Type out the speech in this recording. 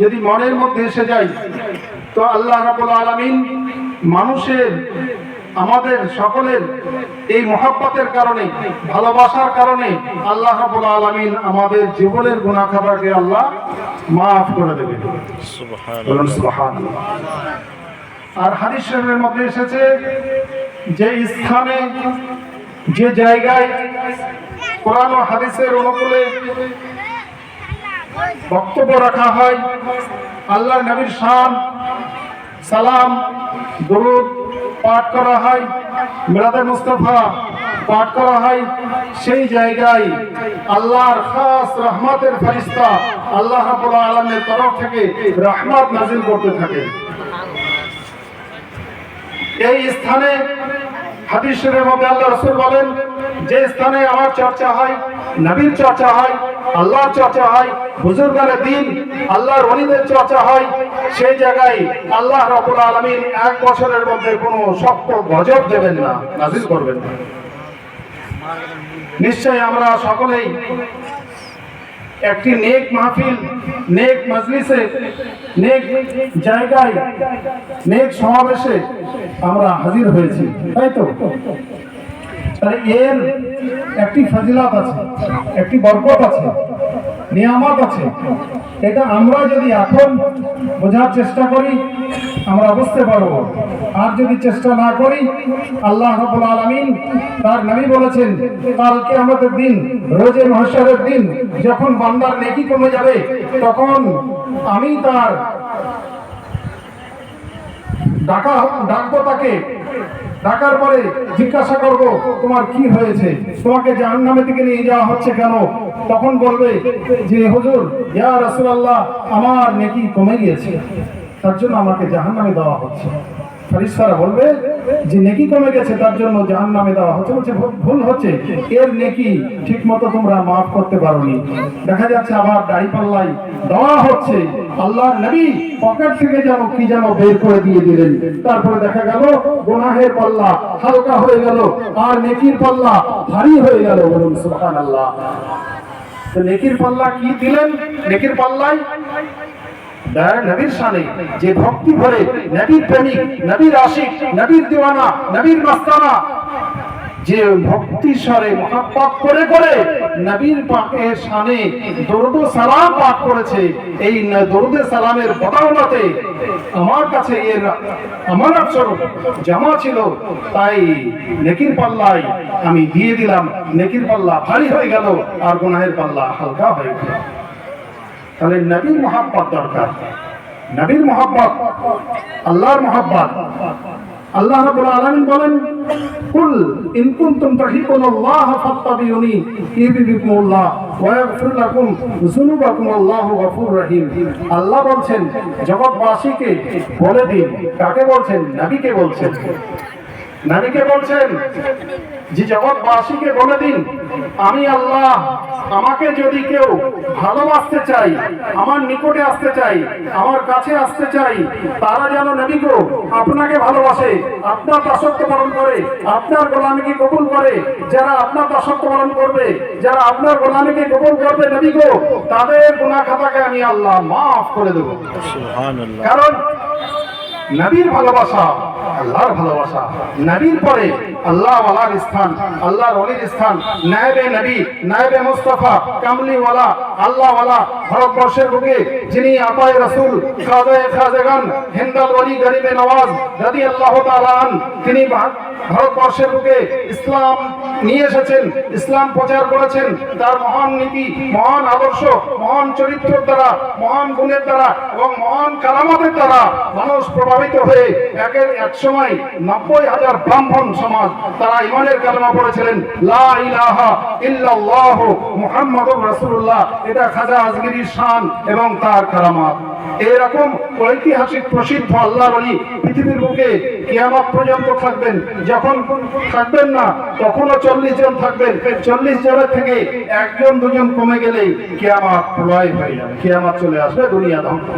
যদি মনের মধ্যে এসে যায় তো আল্লাহ রাবুল আলমিন মানুষের আমাদের সকলের এই মহাব্বতের কারণে ভালোবাসার কারণে আল্লাহ রাবুল আলমিন আমাদের জীবনের গুণা খাবারকে আল্লাহ মাফ করে দেবে আর হাদিস শরীফের মধ্যে এসেছে যে স্থানে যে জায়গায় কোরআন হাদিসের অনুকূলে বক্তব্য রাখা হয়। আল্লাহ নবীর শান, সালাম, দরুদ পাঠ করা হয়। মিলাদে মুস্তফা পাঠ করা হয়। সেই জায়গায় আল্লাহর খাস রহমতের ফরিস্তা আল্লাহ রাব্বুল আলমের তরফ থেকে রহমত নাজিল করতে থাকে। এই স্থানে হাদিস শরীফের মধ্যে আল্লাহ রসুল বলেন, যে স্থানে আমার চর্চা হয়, নবীর চর্চা হয়, আল্লাহর চর্চা হয়, বুজুর্গানের দিন আল্লাহর অলিদের চর্চা হয়, সেই জায়গায় আল্লাহ রবুল আলমিন এক বছরের মধ্যে কোনো শক্ত গজব দেবেন না নাজিল করবেন না। নিশ্চয় আমরা সকলেই একটি নেক মাহফিল, নেক মজলিসে, নেক জায়গায়, নেক সমাবেশে আমরা হাজির হয়েছি। তাই তো? এর একটি ফজিলাত আছে, একটি বরকত আছে। নিয়ামত আছে। এটা আমরা যদি এখন বোঝার চেষ্টা করি, আমরা বুঝতে পারব। আর যদি চেষ্টা না করি, আল্লাহ রাব্বুল আলামিন তার নবী বলেছেন কালকে আমাদের দিন, রোজে মহশরের দিন, যখন বান্দার নেকি কমে যাবে, তখন আমি তার ডাকা ডাকবো তাকে ডাকার পরে জিজ্ঞাসা করব, তোমার কি হয়েছে? তোমাকে জাহান নামে থেকে নিয়ে যাওয়া হচ্ছে কেন? তখন বলবে যে, হুজুর, ইয়া রাসূলুল্লাহ, আমার নেকি কমে গিয়েছে। তার জন্য আমাকে জাহান নামে দেওয়া হচ্ছে। ফরিস্তারা বলবে যে নেকি কমে গেছে, তার জন্য জাহান নামে দেওয়া হচ্ছে, বলছে, ভুল- হচ্ছে। এর নেকি ঠিক মতো তোমরা মাফ করতে পারোনি। দেখা যাচ্ছে আবার দাড়ি পাল্লাই দেওয়া হচ্ছে। আল্লাহর নবী পকেট থেকে যেন কি যেন বের করে দিয়ে দিলেন। তারপরে দেখা গেল, গুনাহের পাল্লা হালকা হয়ে গেল, আর নেকির পাল্লা ভারী হয়ে গেল। বলুন, সুবহানাল্লাহ। তো নেকির পাল্লা কি দিলেন? নেকির পাল্লায় নবীর শানে যে ভক্তি ভরে নবীর প্রেমিক, নবীর আশিক, নবীর দিওয়ানা, নবীর মাস্তানা, যে ভক্তি স্বরে মহাপাত করে করে নবীর পাকের শানে দরুদ সালাম পাঠ করেছে, এই দরুদ সালামের বদাওলাতে আমার কাছে এর আমানত স্বরূপ জমা ছিল, তাই নেকির পাল্লায় আমি দিয়ে দিলাম। নেকির পাল্লা ভারী হয়ে গেল, আর গুনাহের পাল্লা হালকা হয়ে গেল। তাহলে নবীর মহাব্বত দরকার। নবীর মহাব্বত, আল্লাহর মহাব্বত। আল্লাহ রাব্বুল আলামিন বলেন, কুল ইন কুনতুম তুহিব্বুনাল্লাহ ফাত্তাবিউনি ইউহিব্বুকুমুল্লাহ ওয়া ইয়াগফির লাকুম যুনুবাকুম আল্লাহু গফুরুর রহিম। আল্লাহ বলছেন, জগৎবাসীকে বলে দিন, কাকে বলছেন? নবীকে বলছেন। নবীকে বলছেন যে জগৎবাসীকে বলে দিন আমি আল্লাহ আমাকে যদি কেউ ভালোবাসতে চাই আমার নিকটে আসতে চাই আমার কাছে আসতে চাই তারা যেন নবী গো আপনাকে ভালোবাসে আপনার দাসত্ব পালন করে আপনার গোলামীকে কবুল করে যারা আপনার দাসত্ব পালন করবে যারা আপনার গোলামীকে কবুল করবে নবী গো তাদের গুনাহ খাতাকে আমি আল্লাহ মাফ করে দেবো। কারণ নবীর ভালোবাসা আল্লাহর ভালোবাসা। নবীর পরে আল্লাহ ওয়ালার স্থান, আল্লাহর অলির স্থান, নায়েবে নবী, নায়েবে মুস্তাফা, কামলিওয়ালা আল্লাহ ওয়ালা ভারতবর্ষের বুকে যিনি আপায় রসুল, খাজায়ে খাজাগান, হিন্দাল ওলি গরিবে নওয়াজ রাদি আল্লাহ তাআলান তিনি ভারতবর্ষের বুকে ইসলাম নিয়ে এসেছেন, ইসলাম প্রচার করেছেন, তার মহান নীতি, মহান আদর্শ, মহান চরিত্রের দ্বারা, মহান গুণের দ্বারা এবং মহান কারামতের দ্বারা মানুষ প্রভাবিত হয়ে একের এক সময় নব্বই হাজার ব্রাহ্মণ সমাজ, তারা ইমানের কালেমা পড়েছিলেন। লা ইলাহা রাসূলুল্লাহ। এটা খাজা আজগিরির শান এবং তার কারামাত। এরকম ঐতিহাসিক প্রসিদ্ধ আল্লাহর অলি পৃথিবীর বুকে কিয়ামত পর্যন্ত থাকবেন। যখন থাকবেন না, তখনও চল্লিশ জন থাকবেন। চল্লিশ জনের থেকে একজন, দুজন কমে গেলেই কিয়ামত প্রলয় হয়ে যাবে। কিয়ামত চলে আসবে, দুনিয়া ধ্বংস